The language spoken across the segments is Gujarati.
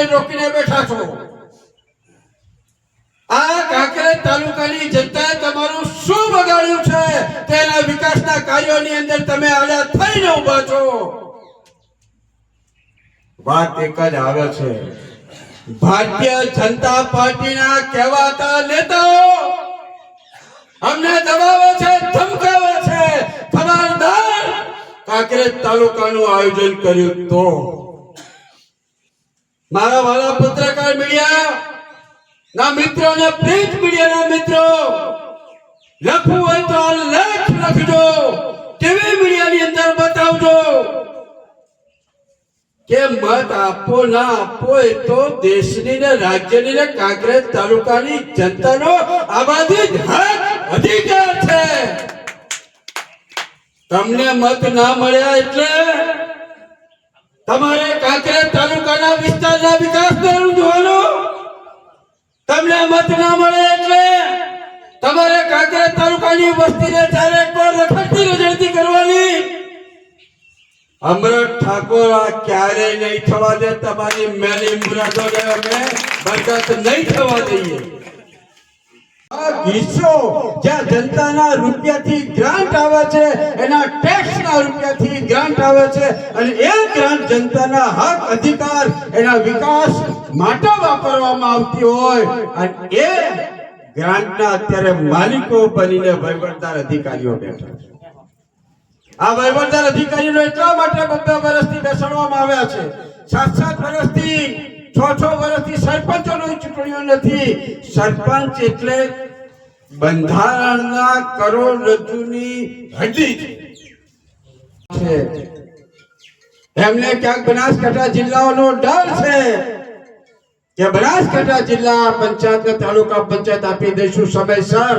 માટે રોકીને બેઠા છો. આ કાંકરેજ તાલુકાની જનતાએ તમારું શું બગાડ્યું છે? તેના વિકાસના કાર્યોની અંદર તમે આડા થઈને ઊભા છો. વાત એક જ આવે છે. ભારતીય જનતા પાર્ટીના કહેવાતા નેતાઓ અમને દબાવે છે ધમકાવે છે. ખબરદાર કાંકરેજ તાલુકાનું આયોજન કર્યું તો મારા વાલા પત્રકાર મીડિયા, ના મિત્રો ને પ્રિન્ટ મીડિયાના મિત્રો, લખવું હોય તો આ લેખ લખજો, ટીવી મીડિયાની અંદર બતાવજો. કે મત આપો ના આપો એ તો દેશની ને રાજ્યની ને કાંકરેજ તાલુકાની જનતાનો આબાદી હક અધિકાર છે. તમને મત ના મળ્યા એટલે તમારે કાંકરેજ તાલુકાના વિસ્તારના વિકાસને જોવાનો? તમને મત ના મળે એટલે તમારે કાંકરેજ તાલુકાની વસ્તીને ચારે પર રખડતી રજડતી કરવાની અમૃત ઠાકોર આ ક્યારેય નહીં થવા દે, તમારી મેલી મુરાદોને અમે બરકત નહીં થવા દઈએ. આ હિસ્સો જ્યાં જનતાના રૂપિયાથી છે, એના ટેક્સના રૂપિયાથી ગ્રાન્ટ આવે છે અને એ ગ્રાન્ટ જનતાના હક અધિકાર એના વિકાસ માટે વાપરવામાં આવતી હોય અને એ ગ્રાન્ટના અત્યારે માલિકો બનીને વહીવટદાર અધિકારીઓ બેઠા છે. આ વહીવટદાર અધિકારીઓ એટલા માટે બધા વર્ષથી બેસાડવામાં આવ્યા છે. સાત સાત વર્ષથી છ છ વર્ષથી સરપંચોની ચૂંટણીઓ નથી. સરપંચ એટલે બંધારણના કરોડરજ્જુની હડી છે. એમને ક્યાંક બનાસકાંઠા જિલ્લાઓનો ડર છે કે બનાસકાંઠા જિલ્લા પંચાયત તાલુકા પંચાયત આપી દઈશું સમયસર.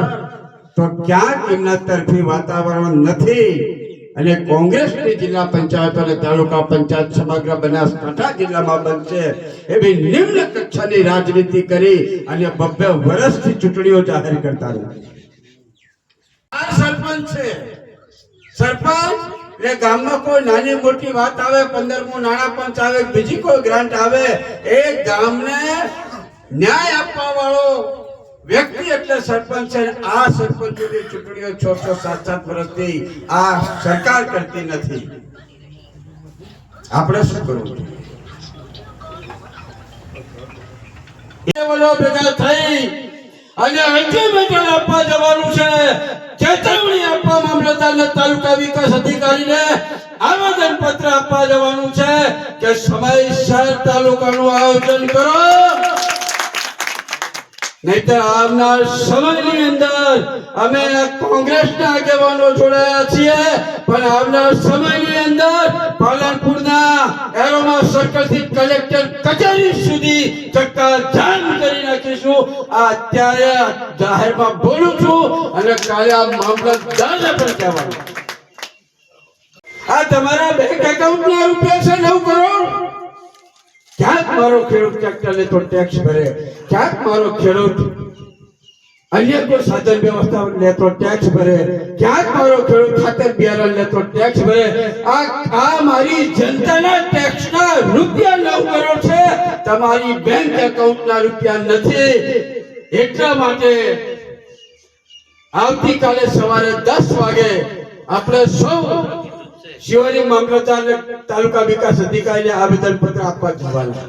તો ક્યાંક એમના તરફી વાતાવરણ નથી. અને કોંગ્રેસની જિલ્લા પંચાયત અને તાલુકા પંચાયત સમગ્ર બનાસકાંઠા જિલ્લામાં બનશે એવી નિમ્ન કક્ષાની રાજનીતિ કરી અને બબ્બે વર્ષથી ચૂંટણીઓ જાહેર કરતા રહ્યા સરપંચ છે. સરપંચ, એટલે ગામમાં કોઈ નાની મોટી વાત આવે, પંદરમું નાણાં પંચ આવે, બીજી કોઈ ગ્રાન્ટ આવે, એ ગામને ન્યાય આપવા વાળો વ્યક્તિ એટલે સરપંચ છે આ સરપંચોની ચૂંટણીઓ છ છ સાત સાત વર્ષથી આ સરકાર કરતી નથી. આપણે શું કરવું? જવાનું છે. ચેતવણી આપવા મામલતદારને તાલુકા વિકાસ અધિકારીને આવેદન પત્ર આપવા જવાનું છે કે સમયસર તાલુકાનું આયોજન કરો. નહીતર આવનાર સમયની અંદર અમે કોંગ્રેસના આગેવાનો જોડાયા છીએ, પણ આવનાર સમયની અંદર પાલનપુરના એરોમા સર્કલથી કલેક્ટર કચેરી સુધી ચક્કાજામ કરી નાખીશું. આ અત્યારે જાહેરમાં બોલું છું અને કાલે આ મામલતદારને પણ કહેવાનું. આ તમારા બેંક એકાઉન્ટના રૂપિયા છે નવ કરોડ. ક્યાંક મારો ખેડૂત ટ્રેક્ટર લે તો ટેક્સ ભરે. ક્યાંક મારો ખેડૂત અન્ય કોઈ સાધન વ્યવસ્થા લે તો ટેક્સ ભરે. ક્યાંક મારો ખેડૂત ખાતર બિયારણ લે તો ટેક્સ ભરે. આ આ મારી જનતાના ટેક્સના રૂપિયા નવ કરોડ છે. તમારી બેંક એકાઉન્ટના રૂપિયા નથી. એટલા માટે આવતીકાલે સવારે દસ વાગે આપણે સૌ શિવાજી મામલતદાર તાલુકા વિકાસ અધિકારીને આવેદન પત્ર આપવા જવાના